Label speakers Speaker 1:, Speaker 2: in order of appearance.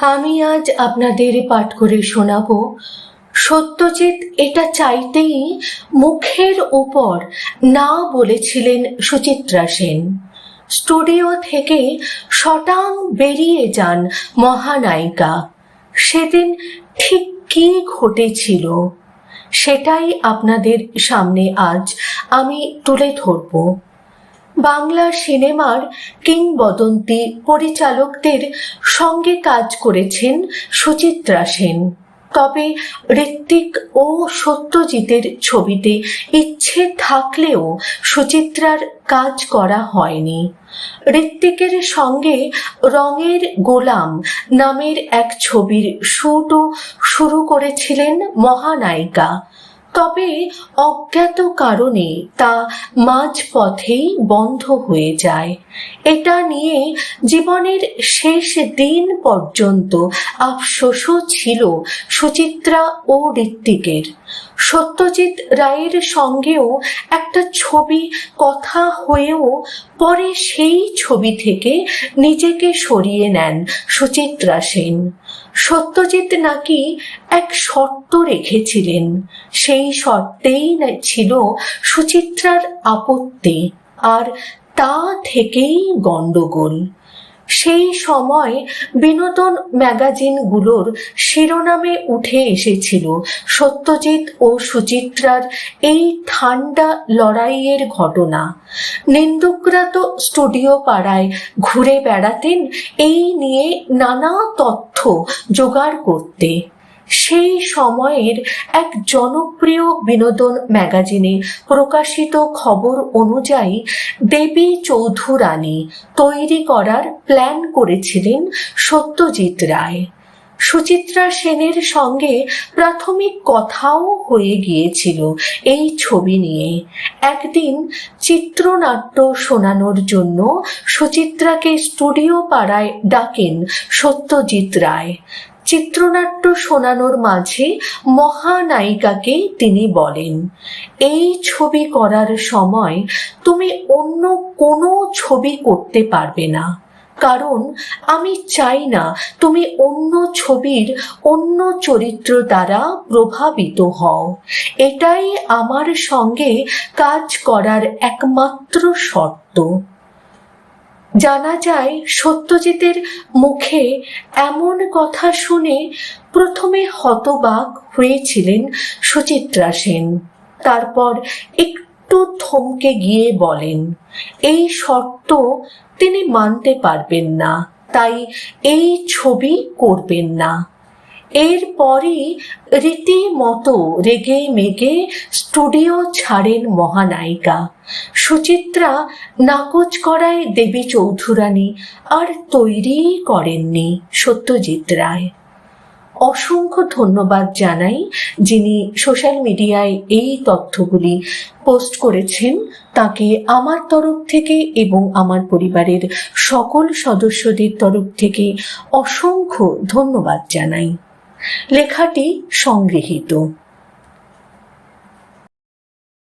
Speaker 1: আমি আজ আপনাদের পাঠ করে শোনাব। সত্যজিৎ এটা চাইতেই মুখের উপর না বলেছিলেন সুচিত্রা সেন। স্টুডিও থেকে শটাং বেরিয়ে যান মহানায়িকা। সেদিন ঠিক কি ঘটেছিল সেটাই আপনাদের সামনে আজ আমি তুলে ধরব। বাংলা সিনেমার কিংবদন্তি পরিচালকদের সঙ্গে কাজ করেছেন সুচিত্রা সেন। তবে ঋত্বিক ও সত্যজিতের ছবিতে ইচ্ছে থাকলেও সুচিত্রার কাজ করা হয়নি। ঋত্বিকের সঙ্গে রঙের গোলাম নামের এক ছবির শ্যুটও শুরু করেছিলেন মহানায়িকা। তবে অজ্ঞাত কারণে তা মাঝপথেই বন্ধ হয়ে যায়। এটা নিয়ে জীবনের শেষ দিন পর্যন্ত আফসোসও ছিল সুচিত্রা ও ঋত্বিকের। সত্যজিৎ রায়ের সঙ্গেও একটা ছবি, কথা হয়েও পরে সেই ছবি থেকে নিজেকে সরিয়ে নেন সুচিত্রা সেন। সত্যজিৎ নাকি এক শর্ত রেখেছিলেন, সেই শর্তেই ছিল সুচিত্রার আপত্তি, আর তা থেকেই গণ্ডগোল। সেই সময় বিনোদন ম্যাগাজিনগুলোর শিরোনামে উঠে এসেছিল সত্যজিৎ ও সুচিত্রার এই ঠান্ডা লড়াইয়ের ঘটনা। নিন্দুকরা তো স্টুডিও পাড়ায় ঘুরে বেড়াতেন, এই নিয়ে নানা তথ্য জোগাড় করতে। সেই সময়ের এক জনপ্রিয় বিনোদন ম্যাগাজিনে প্রকাশিত খবর অনুযায়ী দেবী চৌধুরানী তৈরি করার প্ল্যান করেছিলেন সত্যজিৎ রায়। সুচিত্রা সেনের সঙ্গে প্রাথমিক কথাও হয়ে গিয়েছিল এই ছবি নিয়ে। একদিন চিত্রনাট্য শোনানোর জন্য সুচিত্রাকে স্টুডিও পাড়ায় ডাকেন সত্যজিৎ রায়। চিত্রনাট্য শোনানোর মাঝে মহানায়িকাকে তিনি বলেন, এই ছবি করার সময় তুমি অন্য কোনো ছবি করতে পারবে না। কারণ আমি চাই না তুমি অন্য ছবির অন্য চরিত্র দ্বারা প্রভাবিত হও। এটাই আমার সঙ্গে কাজ করার একমাত্র শর্ত। জানা যায় সত্যজিতের মুখে এমন কথা শুনে প্রথমে হতবাক হয়েছিলেন সুচিত্রা সেন। তারপর একটু থমকে গিয়ে বলেন, এই শর্ত তিনি মানতে পারবেন না, তাই এই ছবি করবেন না। এরপরই রীতিমতো রেগে মেগে স্টুডিও ছাড়েন মহানায়িকা। সুচিত্রা নাকচ করায় দেবী চৌধুরানী আর তৈরি করেননি সত্যজিৎ রায়। অসংখ্য ধন্যবাদ জানাই যিনি সোশ্যাল মিডিয়ায় এই তথ্যগুলি পোস্ট করেছেন। তাকে আমার তরফ থেকে এবং আমার পরিবারের সকল সদস্যদের তরফ থেকে অসংখ্য ধন্যবাদ জানাই। লেখাটি সংগৃহীত।